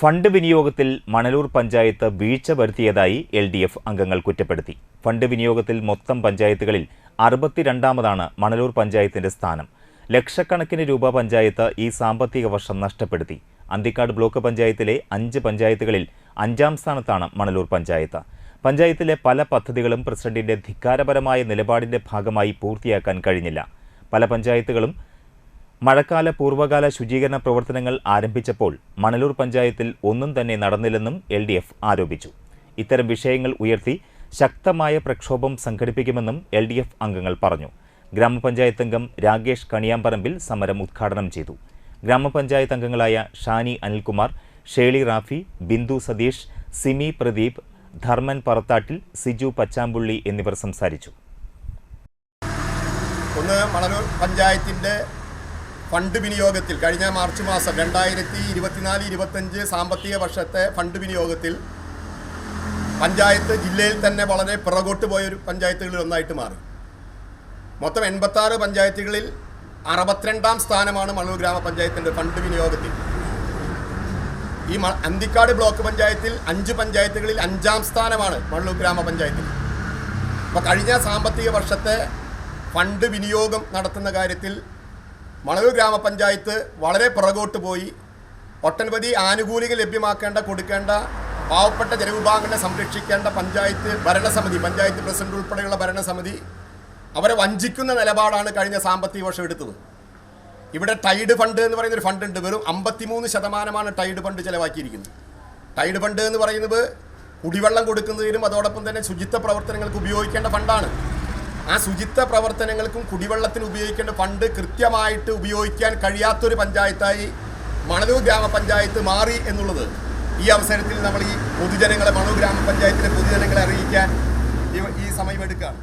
Fund വിനിയോഗത്തിൽ Manalur panchayat വീഴ്ച വരുത്തിയതായി L D F അംഗങ്ങൾ കുറ്റപ്പെടുത്തി. ഫണ്ട് വിനിയോഗത്തിൽ മൊത്തം പഞ്ചായത്തുകളിൽ അറുപത്തിരണ്ടാമതാണ് മണലൂർ പഞ്ചായത്തിന്റെ സ്ഥാനം. ലക്ഷക്കണക്കിന് രൂപ പഞ്ചായത്ത് ഈ സാമ്പത്തിക വർഷം നഷ്ടപ്പെടുത്തി. അന്തിക്കാട് ബ്ലോക്ക് പഞ്ചായത്തിലെ അഞ്ച് പഞ്ചായത്തുകളിൽ അഞ്ചാം സ്ഥാനത്താണ് മണലൂർ പഞ്ചായത്ത്. പഞ്ചായത്തിലെ പല പദ്ധതികളും പ്രസിഡന്റിന്റെ ധിക്കാരപരമായ നിലപാടിന്റെ ഭാഗമായി പൂർത്തിയാക്കാൻ കഴിഞ്ഞില്ല. പല പഞ്ചായത്തുകളും മഴക്കാല പൂർവകാല ശുചീകരണ പ്രവർത്തനങ്ങൾ ആരംഭിച്ചപ്പോൾ മണലൂർ പഞ്ചായത്തിൽ ഒന്നും തന്നെ നടന്നില്ലെന്നും എൽ ഡി എഫ് ആരോപിച്ചു. ഇത്തരം വിഷയങ്ങൾ ഉയർത്തി ശക്തമായ പ്രക്ഷോഭം സംഘടിപ്പിക്കുമെന്നും എൽ ഡി എഫ് അംഗങ്ങൾ പറഞ്ഞു. ഗ്രാമപഞ്ചായത്ത് അംഗം രാകേഷ് കണിയാമ്പറമ്പിൽ സമരം ഉദ്ഘാടനം ചെയ്തു. ഗ്രാമപഞ്ചായത്ത് അംഗങ്ങളായ ഷാനി അനിൽകുമാർ ഷേളി റാഫി ബിന്ദു സതീഷ് സിമി പ്രദീപ് ധർമ്മൻ പറത്താട്ടിൽ സിജു പച്ചാമ്പുള്ളി എന്നിവർ സംസാരിച്ചു. ഒന്ന് മണലൂർ പഞ്ചായത്തിന്റെ ഫണ്ട് വിനിയോഗത്തിൽ കഴിഞ്ഞ മാർച്ച് മാസം രണ്ടായിരത്തി ഇരുപത്തിനാല് ഇരുപത്തഞ്ച് സാമ്പത്തിക വർഷത്തെ ഫണ്ട് വിനിയോഗത്തിൽ പഞ്ചായത്ത് ജില്ലയിൽ തന്നെ വളരെ പിറകോട്ട് പോയൊരു പഞ്ചായത്തുകളിൽ ഒന്നായിട്ട് മാറി. മൊത്തം എൺപത്താറ് പഞ്ചായത്തുകളിൽ അറുപത്തിരണ്ടാം സ്ഥാനമാണ് മണ്ണൂർ ഗ്രാമപഞ്ചായത്തിന്റെ ഫണ്ട് വിനിയോഗത്തിൽ. ഈ അന്തിക്കാട് ബ്ലോക്ക് പഞ്ചായത്തിൽ അഞ്ച് പഞ്ചായത്തുകളിൽ അഞ്ചാം സ്ഥാനമാണ് മണ്ണൂർ ഗ്രാമപഞ്ചായത്തിൽ. അപ്പോൾ കഴിഞ്ഞ സാമ്പത്തിക വർഷത്തെ ഫണ്ട് വിനിയോഗം നടത്തുന്ന കാര്യത്തിൽ മണലൂർ ഗ്രാമപഞ്ചായത്ത് വളരെ പുറകോട്ട് പോയി ഒട്ടനവധി ആനുകൂല്യങ്ങൾ ലഭ്യമാക്കേണ്ട കൊടുക്കേണ്ട പാവപ്പെട്ട ജനവിഭാഗങ്ങളെ സംരക്ഷിക്കേണ്ട പഞ്ചായത്ത് ഭരണസമിതി പഞ്ചായത്ത് പ്രസിഡന്റ് ഉൾപ്പെടെയുള്ള ഭരണസമിതി അവരെ വഞ്ചിക്കുന്ന നിലപാടാണ് കഴിഞ്ഞ സാമ്പത്തിക വർഷം എടുത്തത്. ഇവിടെ ടൈഡ് ഫണ്ട് എന്ന് പറയുന്ന ഒരു ഫണ്ട് ഉണ്ട് വെറും അമ്പത്തിമൂന്ന് ശതമാനമാണ് ടൈഡ് ഫണ്ട് ചിലവാക്കിയിരിക്കുന്നത്. ടൈഡ് ഫണ്ട് എന്ന് പറയുന്നത് കുടിവെള്ളം കൊടുക്കുന്നതിനും അതോടൊപ്പം തന്നെ ശുചിത്വ പ്രവർത്തനങ്ങൾക്ക് ഉപയോഗിക്കേണ്ട ഫണ്ടാണ്. ആ ശുചിത്വ പ്രവർത്തനങ്ങൾക്കും കുടിവെള്ളത്തിന് ഉപയോഗിക്കേണ്ട ഫണ്ട് കൃത്യമായിട്ട് ഉപയോഗിക്കാൻ കഴിയാത്തൊരു പഞ്ചായത്തായി മണലൂർ ഗ്രാമപഞ്ചായത്ത് മാറി എന്നുള്ളത് ഈ അവസരത്തിൽ നമ്മൾ ഈ പൊതുജനങ്ങളെ മണലൂർ ഗ്രാമപഞ്ചായത്തിലെ പൊതുജനങ്ങളെ അറിയിക്കാൻ ഈ- സമയമെടുക്കുകയാണ്